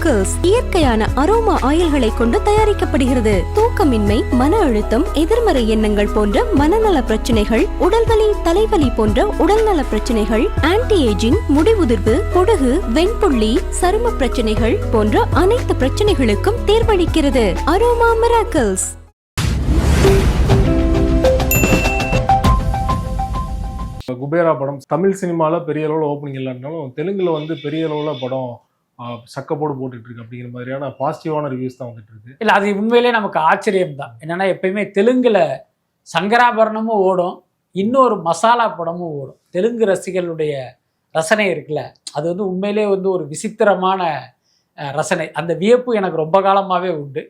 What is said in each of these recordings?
Aroma இயற்கையான aroma ஆயில்களை கொண்டு தயாரிக்கப்படுகிறது. தூக்கமின்மை மன அழுத்தம் எதிர்மறை எண்ணங்கள் போன்ற மனநல பிரச்சனைகள் உடல்வலி தலைவலி போன்ற உடல்நல பிரச்சனைகள் ஆன்டி ஏஜிங் முடிவுதிர்வு பொடுகு வெண்புள்ளி சரும பிரச்சனைகள் போன்ற அனைத்து பிரச்சனைகளுக்கும் தேர்வளிக்கிறது. அரோமா மிராக்கிள்ஸ் குபேரா படம் தமிழ் சினிமாவில் பெரிய அளவில் ஓப்பனிங் இல்லைன்னாலும் தெலுங்கில் வந்து பெரிய அளவில் படம் சக்கப்போடு போட்டுட்டு இருக்கு அப்படிங்கிற மாதிரியான பாசிட்டிவான ரிவ்யூஸ் தான் வந்துட்டு இருக்கு இல்லை அது உண்மையிலே நமக்கு ஆச்சரியம் தான் என்னன்னா எப்பயுமே தெலுங்குல சங்கராபரணமும் ஓடும் இன்னொரு மசாலா படமும் ஓடும். தெலுங்கு ரசிகர்களுடைய ரசனை இருக்குல்ல அது வந்து உண்மையிலே வந்து ஒரு விசித்திரமான ரசனை. அந்த வியப்பு எனக்கு ரொம்ப காலமாகவே உண்டு.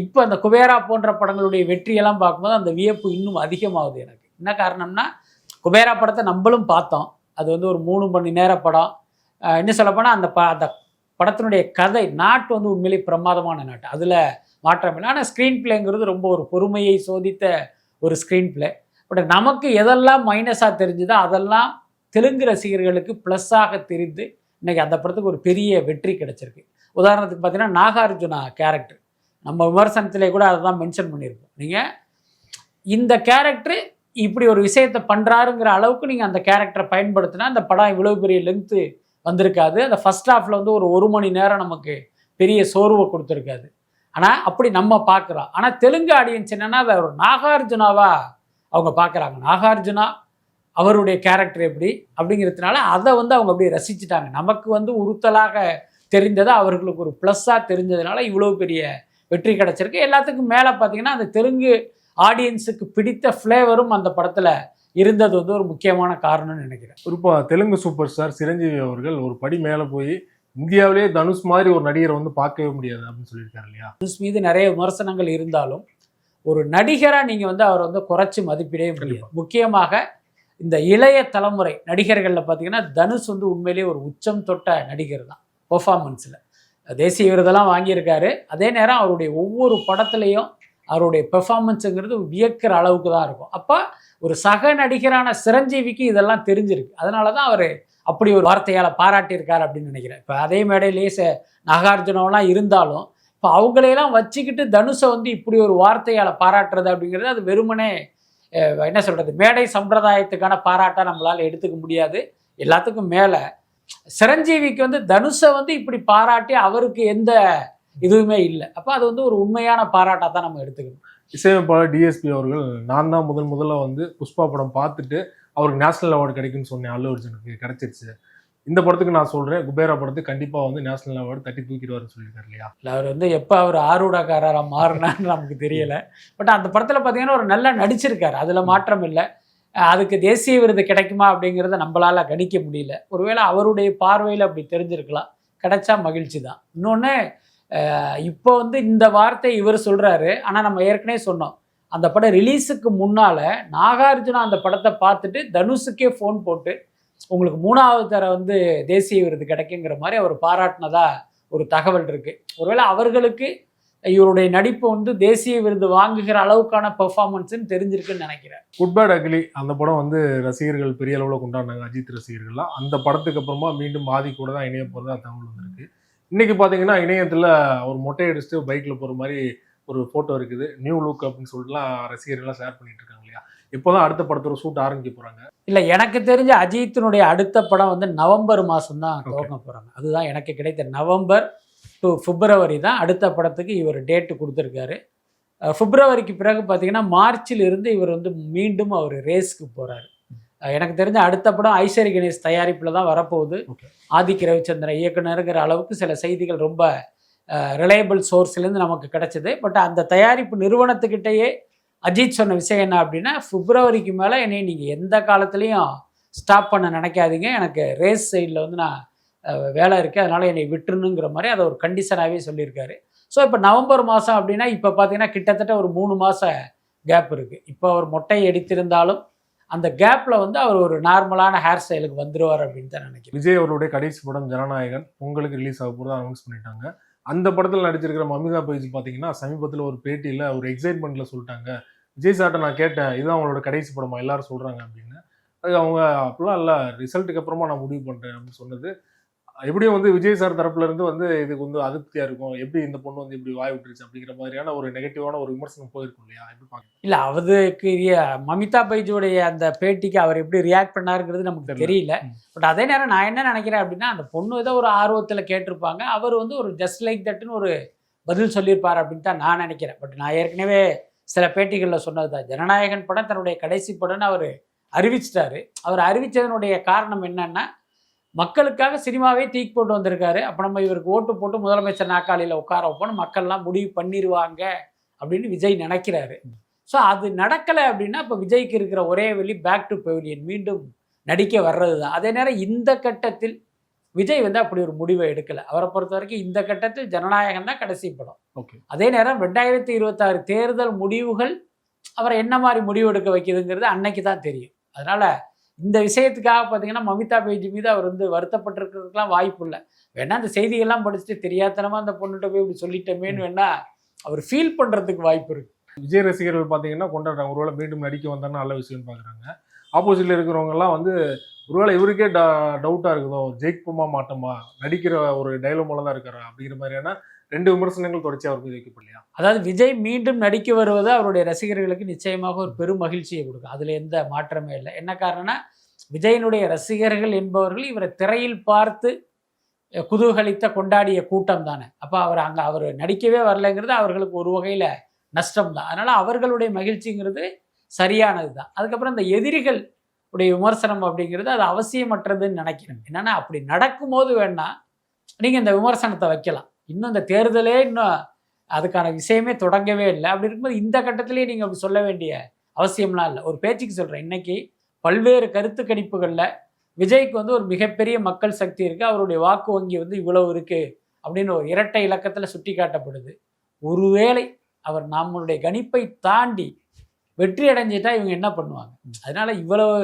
இப்போ அந்த குபேரா போன்ற படங்களுடைய வெற்றியெல்லாம் பார்க்கும்போது அந்த வியப்பு இன்னும் அதிகமாகுது எனக்கு. என்ன காரணம்னா குபேரா படத்தை நம்மளும் பார்த்தோம். அது வந்து ஒரு மூணு மணி நேர படம் இன்னும் சொல்லப்போனால் அந்த ப அந்த படத்தினுடைய கதை நாட்டு வந்து உண்மையிலே பிரமாதமான நாட்டு. அதில் மாற்றம் இல்லை. ஆனால் ஸ்க்ரீன் பிளேங்கிறது ரொம்ப ஒரு பொறுமையை சோதித்த ஒரு ஸ்க்ரீன் பிளே பட் நமக்கு எதெல்லாம் மைனஸாக தெரிஞ்சுதோ அதெல்லாம் தெலுங்கு ரசிகர்களுக்கு ப்ளஸ்ஸாக தெரிந்து இன்னைக்கு அந்த படத்துக்கு ஒரு பெரிய வெற்றி கிடைச்சிருக்கு. உதாரணத்துக்கு பார்த்தீங்கன்னா நாகார்ஜுனா கேரக்டர் நம்ம விமர்சனத்திலே கூட அதை தான் மென்ஷன் பண்ணியிருப்போம். நீங்கள் இந்த கேரக்டர் இப்படி ஒரு விஷயத்தை பண்ணுறாருங்கிற அளவுக்கு நீங்கள் அந்த கேரக்டரை பயன்படுத்தினா அந்த படம் இவ்வளோ பெரிய லென்த்து வந்திருக்காது. அந்த ஃபர்ஸ்ட் ஹாஃபில் வந்து ஒரு ஒரு மணி நேரம் நமக்கு பெரிய சோர்வை கொடுத்துருக்காது. ஆனால் அப்படி நம்ம பார்க்குறோம். ஆனால் தெலுங்கு ஆடியன்ஸ் என்னென்னா அதை ஒரு நாகார்ஜுனாவா அவங்க பார்க்குறாங்க. நாகார்ஜுனா அவருடைய கேரக்டர் எப்படி அப்படிங்கிறதுனால அதை வந்து அவங்க அப்படியே ரசிச்சுட்டாங்க. நமக்கு வந்து உறுத்தலாக தெரிந்தது அவர்களுக்கு ஒரு ப்ளஸ்ஸாக தெரிஞ்சதுனால இவ்வளோ பெரிய வெற்றி கிடச்சிருக்கு. எல்லாத்துக்கும் மேலே பார்த்தீங்கன்னா அந்த தெலுங்கு ஆடியன்ஸுக்கு பிடித்த ஃப்ளேவரும் அந்த படத்தில் இருந்தது வந்து ஒரு முக்கியமான காரணம்னு நினைக்கிறேன். குறிப்பா தெலுங்கு சூப்பர் ஸ்டார் சிரஞ்சீவி அவர்கள் ஒரு படி மேல போய் இந்தியாவிலேயே தனுஷ் மாதிரி ஒரு நடிகரை வந்து பார்க்கவே முடியாது அப்படின்னு சொல்லியிருக்காரு இல்லையா? தனுஷ் மீது நிறைய விமர்சனங்கள் இருந்தாலும் ஒரு நடிகராக நீங்கள் வந்து அவரை வந்து குறைச்சி மதிப்பிடவே கண்டிப்பா. முக்கியமாக இந்த இளைய தலைமுறை நடிகர்களில் பார்த்தீங்கன்னா தனுஷ் வந்து உண்மையிலேயே ஒரு உச்சம் தொட்ட நடிகர் தான் பெர்ஃபார்மன்ஸில் தேசிய விருதெல்லாம் வாங்கியிருக்காரு. அதே நேரம் அவருடைய ஒவ்வொரு படத்துலையும் அவருடைய பெர்ஃபார்மன்ஸுங்கிறது வியக்கிற அளவுக்கு தான் இருக்கும். அப்போ ஒரு சக நடிகரான சிரஞ்சீவிக்கு இதெல்லாம் தெரிஞ்சிருக்கு. அதனால தான் அவர் அப்படி ஒரு வார்த்தையால் பாராட்டியிருக்காரு அப்படின்னு நினைக்கிறேன். இப்போ அதே மேடையிலேயே ச நாகார்ஜுனவெல்லாம் இருந்தாலும் இப்போ அவங்களையெல்லாம் வச்சுக்கிட்டு தனுஷை வந்து இப்படி ஒரு வார்த்தையால் பாராட்டுறது அப்படிங்கிறது அது வெறுமனே என்ன சொல்கிறது மேடை சம்பிரதாயத்துக்கான பாராட்டாக நம்மளால் எடுத்துக்க முடியாது. எல்லாத்துக்கும் மேலே சிரஞ்சீவிக்கு வந்து தனுஷை வந்து இப்படி பாராட்டி அவருக்கு எந்த இதுவுமே இல்லை. அப்போ அது வந்து ஒரு உண்மையான பாராட்டாக தான் நம்ம எடுத்துக்கணும். இசையமைப்பாளர் டிஎஸ்பி அவர்கள் நான் தான் முதல் முதல்ல வந்து புஷ்பா படம் பார்த்துட்டு அவருக்கு நேஷனல் அவார்டு கிடைக்கும்னு சொன்னேன். அல்லு அர்ஜுனுக்கு கிடைச்சிருச்சு. இந்த படத்துக்கு நான் சொல்றேன் குபேரா படத்துக்கு கண்டிப்பா வந்து நேஷனல் அவார்டு தட்டி தூக்கிடுவாருன்னு சொல்லியிருக்காரு இல்லையா? இல்லை அவர் வந்து எப்போ அவர் ஆரூடக்காரராக மாறினான்னு நமக்கு தெரியல. பட் அந்த படத்தில் பார்த்தீங்கன்னா ஒரு நல்லா நடிச்சிருக்காரு. அதில் மாற்றம் இல்லை. அதுக்கு தேசிய விருது கிடைக்குமா அப்படிங்கிறத நம்மளால கணிக்க முடியல. ஒருவேளை அவருடைய பார்வையில் அப்படி தெரிஞ்சிருக்கலாம். கிடைச்சா மகிழ்ச்சி தான் இன்னொன்று இப்போ வந்து இந்த வார்த்தை இவர் சொல்கிறாரு ஆனால் நம்ம ஏற்கனவே சொன்னோம். அந்த படம் ரிலீஸுக்கு முன்னால் நாகார்ஜுனா அந்த படத்தை பார்த்துட்டு தனுஷுக்கே ஃபோன் போட்டு உங்களுக்கு மூணாவது தர வந்து தேசிய விருது கிடைக்குங்கிற மாதிரி அவர் பாராட்டினதா ஒரு தகவல் இருக்குது ஒருவேளை அவர்களுக்கு இவருடைய நடிப்பு வந்து தேசிய விருது வாங்குகிற அளவுக்கான பெர்ஃபார்மன்ஸுன்னு தெரிஞ்சிருக்குன்னு நினைக்கிறேன். குட் பேட் அகிலி அந்த படம் வந்து ரசிகர்கள் பெரிய அளவில் கொண்டாடினாங்க அஜித் ரசிகர்கள்லாம். அந்த படத்துக்கு அப்புறமா மீண்டும் ஆதி கூட தான் இணைய போகிறதா தகவல் வந்திருக்கு. இன்னைக்கு பார்த்தீங்கன்னா இணையத்தில் ஒரு மொட்டை அடிச்சுட்டு பைக்கில் போகிற மாதிரி ஒரு ஃபோட்டோ இருக்குது. நியூ லுக் அப்படின்னு சொல்லிட்டுலாம் ரசிகர்கள்லாம் ஷேர் பண்ணிட்டு இருக்காங்க இல்லையா? இப்போதான் அடுத்த படத்தோட ஷூட் ஆரம்பிக்க போகிறாங்க இல்லை எனக்கு தெரிஞ்ச அஜித்தினுடைய அடுத்த படம் வந்து நவம்பர் மாதம் தான். துவங்க போகிறாங்க அதுதான் எனக்கு கிடைத்த நவம்பர் டு பிப்ரவரி தான் அடுத்த படத்துக்கு இவர் டேட்டு கொடுத்துருக்காரு. பிப்ரவரிக்கு பிறகு பார்த்தீங்கன்னா மார்ச்சில் இருந்து இவர் வந்து மீண்டும் அவர் ரேஸ்க்கு போகிறாரு எனக்கு தெரிஞ்ச அடுத்த படம் ஐஸ்வரி கணேஷ் தயாரிப்பில் தான் வரப்போகுது. Okay. ஆதிக் ரவிச்சந்திரன் இயக்குனருங்கிற அளவுக்கு சில செய்திகள் ரொம்ப ரிலையபிள் சோர்ஸ்லேருந்து நமக்கு கிடைச்சது. பட் அந்த தயாரிப்பு நிறுவனத்துக்கிட்டேயே அஜித் சொன்ன விஷயம் என்ன அப்படின்னா பிப்ரவரிக்கு மேலே என்னை நீங்கள் எந்த காலத்துலேயும் ஸ்டாப் பண்ண நினைக்காதீங்க. எனக்கு ரேஸ் சைடில் வந்து நான் வேலை இருக்குது அதனால் என்னை விட்டுருணுங்கிற மாதிரி அதை ஒரு கண்டிஷனாகவே சொல்லியிருக்காரு. ஸோ இப்போ நவம்பர் மாதம் அப்படின்னா இப்போ பார்த்தீங்கன்னா கிட்டத்தட்ட ஒரு மூணு மாத கேப் இருக்குது இப்போ அவர் மொட்டை அடித்திருந்தாலும் அந்த கேப்பில் வந்து அவர் ஒரு நார்மலான ஹேர் ஸ்டைலுக்கு வந்துருவார் அப்படின்னு தான் நினைக்கிறேன். விஜய் அவருடைய கடைசி படம் ஜனநாயகன் பொங்கலுக்கு ரிலீஸ் ஆக போகிறதா அனௌன்ஸ் பண்ணிட்டாங்க. அந்த படத்தில் நடிச்சிருக்கிற மமிதா பயிற்சி பார்த்தீங்கன்னா சமீபத்தில் ஒரு பேட்டியில் ஒரு எக்ஸைட்மெண்ட்டில் சொல்லிட்டாங்க. விஜய் சார்ட்ட நான் கேட்டேன் இதுதான் அவங்களோட கடைசி படமா? எல்லாரும் சொல்கிறாங்க அப்படின்னு. அது அவங்க அப்படிலாம் இல்லை ரிசல்ட்டுக்கு அப்புறமா நான் முடிவு பண்ணுறேன் அப்படின்னு சொன்னது. எப்படியும் வந்து விஜய் சார் தரப்புல இருந்து வந்து இதுக்கு வந்து அதிருப்தியா இருக்கும். எப்படி இந்த பொண்ணு வந்து இப்படி வாய் விட்டுருச்சு அப்படிங்கிற மாதிரியான ஒரு நெகட்டிவான ஒரு விமர்சனம் போயிருக்கும் இல்லையா? எப்படி பாக்க இல்ல அவருக்கு மமிதா பைஜுடைய அந்த பேட்டிக்கு அவர் எப்படி ரியாக்ட் பண்ணாருங்கிறது நமக்கு தெரியல. பட் அதே நேரம் நான் என்ன நினைக்கிறேன் அப்படின்னா அந்த பொண்ணு ஏதோ ஒரு ஆர்வத்துல கேட்டிருப்பாங்க. அவர் வந்து ஒரு ஜஸ்ட் லைக் தட்னு ஒரு பதில் சொல்லியிருப்பார் அப்படின்னு தான் நான் நினைக்கிறேன். பட் நான் ஏற்கனவே சில பேட்டிகளில் சொன்னது தான். ஜனநாயகன் படம் தன்னுடைய கடைசி படம்னு அவர் அறிவிச்சிட்டாரு. அவர் அறிவிச்சதனுடைய காரணம் என்னன்னா மக்களுக்காக சினிமாவே தூக்கி போட்டு வந்திருக்காரு. அப்போ நம்ம இவருக்கு ஓட்டு போட்டு முதலமைச்சர் நாற்காலியில் உட்கார வைப்போம்னு மக்கள்லாம் முடிவு பண்ணிடுவாங்க அப்படின்னு விஜய் நினைக்கிறாரு. ஸோ அது நடக்கலை அப்படின்னா இப்போ விஜய்க்கு இருக்கிற ஒரே வழி பேக் டு பெவிலியன் மீண்டும் நடிக்க வர்றது தான் அதே நேரம் இந்த கட்டத்தில் விஜய் வந்து அப்படி ஒரு முடிவை எடுக்கலை. அவரை பொறுத்த வரைக்கும் இந்த கட்டத்தில் ஜனநாயகம் தான் கடைசி படம். ஓகே. அதே நேரம் ரெண்டாயிரத்தி இருபத்தாறு தேர்தல் முடிவுகள் அவரை என்ன மாதிரி முடிவு எடுக்க வைக்குதுங்கிறது அன்னைக்கு தான் தெரியும். அதனால இந்த விஷயத்துக்காக பார்த்தீங்கன்னா மமிதா பேஜி மீது அவர் வந்து வருத்தப்பட்டிருக்கிறதுக்கெல்லாம் வாய்ப்பு இல்லை. வேணா அந்த செய்திகள்லாம் படிச்சுட்டு தெரியாதனமா அந்த பொண்ணுகிட்ட போய் இப்படி சொல்லிட்டோமேன்னு வேணா அவர் ஃபீல் பண்ணுறதுக்கு வாய்ப்பு இருக்கு. விஜய் ரசிகர்கள் பார்த்தீங்கன்னா கொண்டாடுறாங்க. ஒருவேளை மீண்டும் நடிக்க வந்தாருன்னா நல்ல விஷயம்னு பார்க்குறாங்க. ஆப்போசிட்ல இருக்கிறவங்கலாம் வந்து ஒருவேளை இவருக்கே டவுட்டாக இருக்குதோ? ஜெயிக்குமா மாட்டோமா? நடிக்கிற ஒரு டைலோமால தான் இருக்கிறா அப்படிங்கிற மாதிரியான ரெண்டு விமர்சனங்கள் தொடர்ச்சி அவருக்கு வைக்கப்படலையா? அதாவது விஜய் மீண்டும் நடிக்க வருவது அவருடைய ரசிகர்களுக்கு நிச்சயமாக ஒரு பெரும் மகிழ்ச்சியை கொடுக்கும். அதில் எந்த மாற்றமே இல்லை. என்ன காரணம்னா விஜயனுடைய ரசிகர்கள் என்பவர்கள் இவரை திரையில் பார்த்து குதூகலித்த கொண்டாடிய கூட்டம் தானே. அப்போ அவர் அங்கே அவர் நடிக்கவே வரலைங்கிறது அவர்களுக்கு ஒரு வகையில் நஷ்டம் தான். அதனால் அவர்களுடைய மகிழ்ச்சிங்கிறது சரியானது தான். அதுக்கப்புறம் இந்த எதிரிகள் உடைய விமர்சனம் அப்படிங்கிறது அது அவசியமற்றதுன்னு நினைக்கிறேன். என்னன்னா அப்படி நடக்கும்போது வேணா நீங்கள் இந்த விமர்சனத்தை வைக்கலாம். இன்னும் இந்த தேர்தலே இன்னும் அதுக்கான விஷயமே தொடங்கவே இல்லை. அப்படி இருக்கும்போது இந்த கட்டத்திலேயே நீங்கள் அப்படி சொல்ல வேண்டிய அவசியம்லாம் இல்லை. ஒரு பேச்சுக்கு சொல்கிறேன் இன்னைக்கு பல்வேறு கருத்து கணிப்புகளில் விஜய்க்கு வந்து ஒரு மிகப்பெரிய மக்கள் சக்தி இருக்குது அவருடைய வாக்கு வங்கி வந்து இவ்வளவு இருக்குது அப்படின்னு ஒரு இரட்டை இலக்கத்தில் சுட்டி காட்டப்படுது ஒருவேளை அவர் நம்மளுடைய கணிப்பை தாண்டி வெற்றி அடைஞ்சிட்டா இவங்க என்ன பண்ணுவாங்க? அதனால இவ்வளவு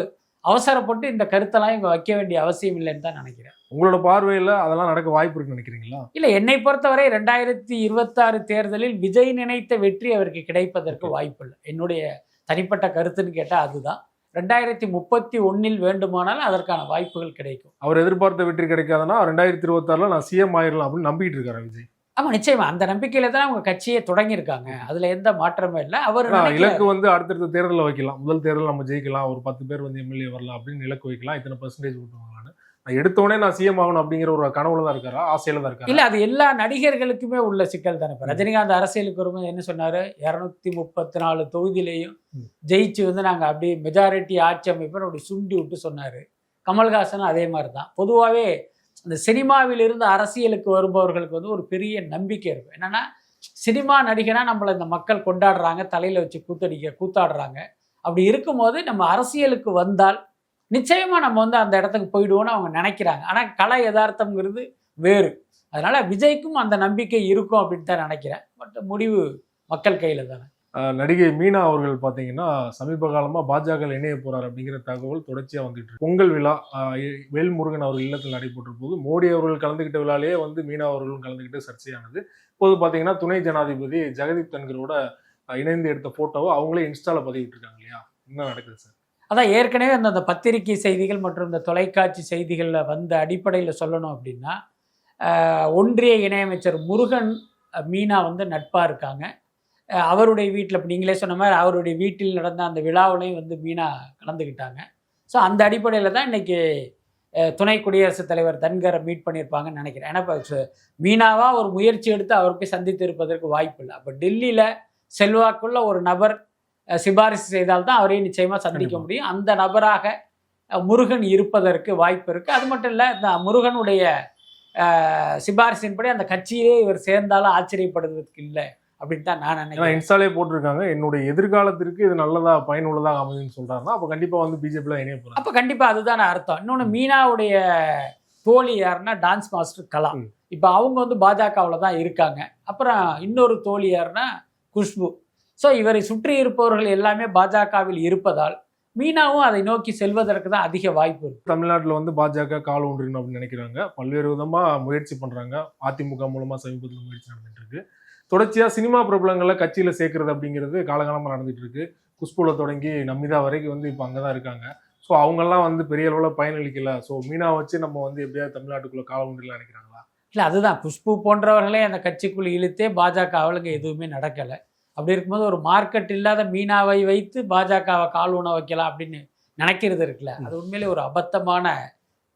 அவசரப்பட்டு இந்த கருத்தெல்லாம் இவங்க வைக்க வேண்டிய அவசியம் இல்லைன்னு தான் நினைக்கிறேன். உங்களோட பார்வையில அதெல்லாம் நடக்க வாய்ப்பு இருக்குன்னு நினைக்கிறீங்களா? இல்லை என்னை பொறுத்தவரை ரெண்டாயிரத்தி இருபத்தாறு தேர்தலில் விஜய் நினைத்த வெற்றி அவருக்கு கிடைப்பதற்கு வாய்ப்பில்லை என்னுடைய தனிப்பட்ட கருத்துன்னு கேட்டால் அதுதான். ரெண்டாயிரத்தி முப்பத்தி ஒன்னில் வேண்டுமானால் அதற்கான வாய்ப்புகள் கிடைக்கும். அவர் எதிர்பார்த்த வெற்றி கிடைக்காதுன்னா ரெண்டாயிரத்தி இருபத்தாறுல நான் சிஎம் ஆயிரலாம் அப்படின்னு நம்பிட்டு இருக்காரு விஜய்? ஆமாம் நிச்சயமா. அந்த நம்பிக்கையில தான் அவங்க கட்சியை தொடங்கியிருக்காங்க. அதுல எந்த மாற்றமே இல்லை. அவர் இலக்கு வந்து அடுத்தடுத்த தேர்தலில் வைக்கலாம். முதல் தேர்தல் நம்ம ஜெயிக்கலாம். ஒரு பத்து பேர் வந்து எம்எல்ஏ வரலாம் அப்படின்னு இலக்கு வைக்கலாம். இத்தனை பர்சன்டேஜ் விட்டுவாங்களான்னு நான். எடுத்தோடனே நான் சிஎம் ஆகணும் அப்படிங்கிற ஒரு கனவுல தான் இருக்காரா? ஆசையில தான் இருக்காரா? இல்ல அது எல்லா நடிகர்களுக்குமே உள்ள சிக்கல் தானே. இப்போ ரஜினிகாந்த் அரசியலுக்கு வரும்போது என்ன சொன்னாரு? இரநூத்தி முப்பத்தி நாலு தொகுதியிலையும். ஜெயிச்சு வந்து நாங்க அப்படியே மெஜாரிட்டி ஆட்சி அமைப்போம் அப்படி சுண்டி விட்டு சொன்னாரு. கமல்ஹாசனும் அதே மாதிரி தான். பொதுவாகவே இந்த சினிமாவிலிருந்து அரசியலுக்கு வருபவர்களுக்கு வந்து ஒரு பெரிய நம்பிக்கை இருக்கும். என்னன்னா சினிமா நடிகனாக நம்மளை இந்த மக்கள் கொண்டாடுறாங்க தலையில் வச்சு கூத்தடிக்க கூத்தாடுறாங்க. அப்படி இருக்கும்போது நம்ம அரசியலுக்கு வந்தால் நிச்சயமாக நம்ம வந்து அந்த இடத்துக்கு போயிடுவோம்னு அவங்க நினைக்கிறாங்க. ஆனால் கலை யதார்த்தங்கிறது வேறு. அதனால் விஜய்க்கும் அந்த நம்பிக்கை இருக்கும் அப்படின்னு தான் நினைக்கிறேன். பட் முடிவு மக்கள் கையில் தானே. நடிகை மீனா அவர்கள் பார்த்தீங்கன்னா சமீப காலமாக பாஜக இணைய போறார் அப்படிங்கிற தகவல் தொடர்ச்சியாக வந்துட்டு பொங்கல் விழா வேல்முருகன் அவர்கள் இல்லத்தில் நடைபெற்ற போது மோடி அவர்கள் கலந்துகிட்ட விழாலேயே வந்து மீனா அவர்களும் கலந்துகிட்டு சர்ச்சையானது. இப்போது பார்த்தீங்கன்னா துணை ஜனாதிபதி ஜெகதீப் தன்கரோட இணைந்து எடுத்த போட்டோவை அவங்களே இன்ஸ்டால பதிவிட்டுருக்காங்க இல்லையா? என்ன நடக்குது சார்? அதான் ஏற்கனவே அந்த அந்த பத்திரிகை செய்திகள் மற்றும் இந்த தொலைக்காட்சி செய்திகளில் வந்த அடிப்படையில் சொல்லணும் அப்படின்னா ஒன்றிய இணையமைச்சர் முருகன் மீனா வந்து நட்பாக இருக்காங்க. அவருடைய வீட்டில் இப்போ நீங்களே சொன்ன மாதிரி அவருடைய வீட்டில் நடந்த அந்த விழாவிலையும் வந்து மீனா கலந்துக்கிட்டாங்க ஸோ அந்த அடிப்படையில் தான் இன்னைக்கு அஹ், துணை குடியரசுத் தலைவர் தன்கரை மீட் பண்ணியிருப்பாங்கன்னு நினைக்கிறேன். ஏன்னா இப்போ சு- மீனாவா ஒரு முயற்சி எடுத்து அவர் போய் சந்தித்து இருப்பதற்கு வாய்ப்பு இல்லை. அப்போ டெல்லியில் செல்வாக்குள்ள ஒரு நபர் சிபாரிசு செய்தால்தான் அவரையும் நிச்சயமாக சந்திக்க. முடியும். அந்த நபராக முருகன் இருப்பதற்கு வாய்ப்பு இருக்குது அது மட்டும் இல்லை இந்த முருகனுடைய சிபாரிசின்படி அந்த கட்சியிலே இவர் சேர்ந்தாலும் ஆச்சரியப்படுவதற்கு இல்லை. அப்படின்னு தான் நான் நினைக்கிறேன். இன்ஸ்டாலே போட்டிருக்காங்க. என்னுடைய எதிர்காலத்திற்கு இது நல்லதா பயனுள்ளதாக அமைதுன்னு சொல்றாருன்னா அப்போ கண்டிப்பா வந்து பிஜேபியில் இணைய போறாங்க அப்போ கண்டிப்பாக அதுதானே அர்த்தம். இன்னொன்று மீனாவுடைய தோழி யாருன்னா டான்ஸ் மாஸ்டர் கலா. ம். இப்போ அவங்க வந்து பாஜகவில் தான் இருக்காங்க. அப்புறம் இன்னொரு தோழி யாருன்னா குஷ்பு. ஸோ இவரை சுற்றி இருப்பவர்கள் எல்லாமே பாஜகவில் இருப்பதால் மீனாவும் அதை நோக்கி செல்வதற்கு தான் அதிக வாய்ப்பு இருக்கு. தமிழ்நாட்டில் வந்து பாஜக கால் ஒன்றிருக்கணும் அப்படின்னு நினைக்கிறாங்க. பல்வேறு விதமா முயற்சி பண்றாங்க. அதிமுக மூலமா சமீபத்தில் முயற்சி நடந்துட்டு இருக்கு. தொடர்ச்சியா சினிமா பிரபலங்களை கட்சியில சேர்க்கறது அப்படிங்கிறது காலகாலமா நடந்துட்டு இருக்கு. குஷ்புல தொடங்கி நமிதா வரைக்கும் வந்து இப்போ அங்கதான் இருக்காங்க. ஸோ அவங்கெல்லாம் வந்து பெரிய அளவில் பயனளிக்கல. ஸோ மீனா வச்சு நம்ம வந்து எப்படியாவது தமிழ்நாட்டுக்குள்ள காலம் கொண்டுலாம் நினைக்கிறாங்களா? இல்லை அதுதான். குஷ்பு போன்றவர்களே அந்த கட்சிக்குள் இழுத்தே பாஜக அவளுக்கு எதுவுமே நடக்கலை. அப்படி இருக்கும்போது ஒரு மார்க்கெட் இல்லாத மீனாவை வைத்து பாஜகவை கால் ஊன வைக்கலாம் அப்படின்னு நினைக்கிறது இருக்குல்ல. அது உண்மையிலே ஒரு அபத்தமான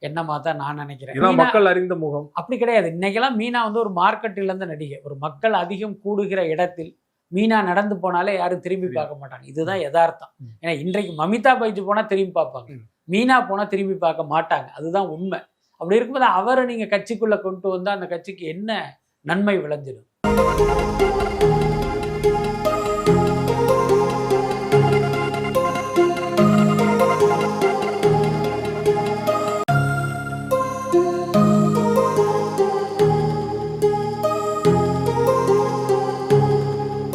எண்ணமா தான் நான் நினைக்கிறேன். மக்கள் அறிந்த முகம். அப்படி கிடையாது. இன்னைக்கெல்லாம் மீனா வந்து ஒரு மார்க்கெட் இழந்த நடிகை. ஒரு மக்கள் அதிகம் கூடுகிற இடத்தில் மீனா நடந்து போனாலே யாரும் திரும்பி பார்க்க மாட்டாங்க. இதுதான் யதார்த்தம். ஏன்னா இன்றைக்கு மமிதா பைஜு போனா திரும்பி பார்ப்பாங்க. மீனா போனா திரும்பி பார்க்க மாட்டாங்க. அதுதான் உண்மை. அப்படி இருக்கும்போது அவரை நீங்க கட்சிக்குள்ள கொண்டு வந்தா அந்த கட்சிக்கு என்ன நன்மை விளைஞ்சிடும்?